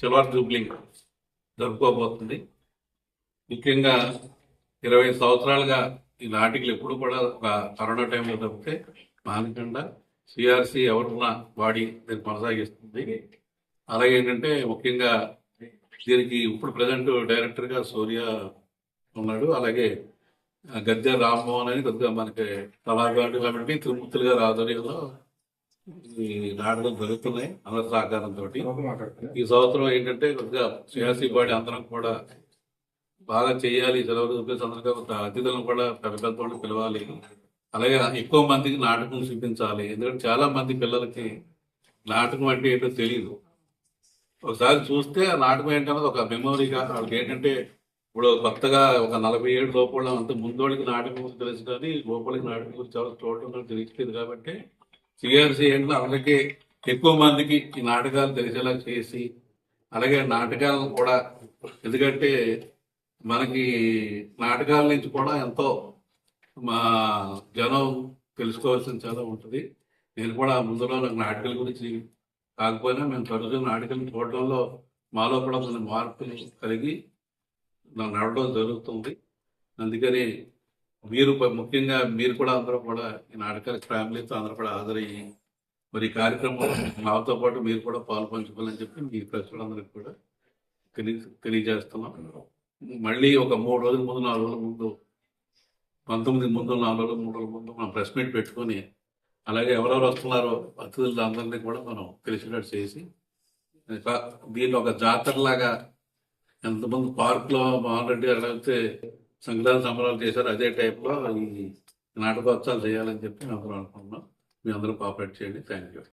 Silver Jubilee జరుపుకోబోతుంది. ముఖ్యంగా ఇరవై సంవత్సరాలుగా ఈ నాటికలు ఎప్పుడు కూడా ఒక కరోనా టైంలో తప్పితే మానకుండా సిఆర్సి ఎవరున్న బాడీ దీన్ని కొనసాగిస్తుంది. అలాగే ఏంటంటే ముఖ్యంగా దీనికి ఇప్పుడు ప్రజెంట్ డైరెక్టర్గా సూర్య ఉన్నాడు. అలాగే గద్దె రామ్మోహన్ అని కొద్దిగా మనకి కళాకారుడు కాబట్టి తిరుమూర్తులుగా గారి నాటకం జరుగుతున్నాయి అందరి సహకారంతో ఈ సంవత్సరం ఏంటంటే కొద్దిగా సియాసీ బాడీ అందరం కూడా బాగా చేయాలి సెలవు సందర్భంగా కొంత అతిథులను కూడా పెద్ద పెద్ద వాళ్ళు పిలవాలి. అలాగే ఎక్కువ మందికి నాటకం చూపించాలి. ఎందుకంటే చాలా మంది పిల్లలకి నాటకం అంటే ఏంటో తెలియదు ఒకసారి చూస్తే ఆ నాటకం ఏంటన్నది ఒక మెమొరీగా వాళ్ళకి ఏంటంటే ఇప్పుడు కొత్తగా ఒక నలభై ఏడు లోపల అంత ముందోళ్ళకి నాటకం గురించి తెలుసు కానీ లోపలికి నాటకం గురించి ఎవరు చూడటం తెలియట్లేదు కాబట్టి సిఆర్సీ ఏంటంటే అందరికీ ఎక్కువ మందికి ఈ నాటకాలు తెలిసేలా చేసి అలాగే నాటకాలను కూడా ఎందుకంటే మనకి నాటకాల నుంచి కూడా ఎంతో మా జనం తెలుసుకోవాల్సిన చాలా ఉంటుంది. నేను కూడా ముందులో నాకు నాటకాల గురించి కాకపోయినా మేము తరచుగా నాటకాలను చూడడంలో మాలో కూడా కొన్ని మార్పులు కలిగి నడవడం జరుగుతుంది. అందుకని మీరు ముఖ్యంగా మీరు కూడా అందరూ కూడా ఈ నాటకాల ఫ్యామిలీతో అందరూ కూడా హాజరయ్యి మరి ఈ కార్యక్రమంలో మాతో పాటు మీరు కూడా పాలు పంచుకోవాలని చెప్పి మీ ప్రజలందరికీ కూడా తెలియజేస్తున్నాం. మళ్ళీ ఒక మూడు రోజుల ముందు నాలుగు రోజుల ముందు పంతొమ్మిది ముందు నాలుగు రోజుల మూడు రోజుల ముందు మనం ప్రెస్ మీట్ పెట్టుకొని అలాగే ఎవరెవరు వస్తున్నారో అతిథులు అందరినీ కూడా మనం తెలిసినట్టు చేసి ఇంకా దీన్ని ఒక జాతరలాగా ఎంతమంది పార్క్లో మోహన్ రెడ్డి గారు అయితే సంక్రాంతి సంబరాలు చేశారు. అదే టైప్లో ఈ నాటకోత్సవాలు చేయాలని చెప్పి మేము అనుకుంటున్నాం. మీ అందరూ కోఆపరేట్ చేయండి. Thank you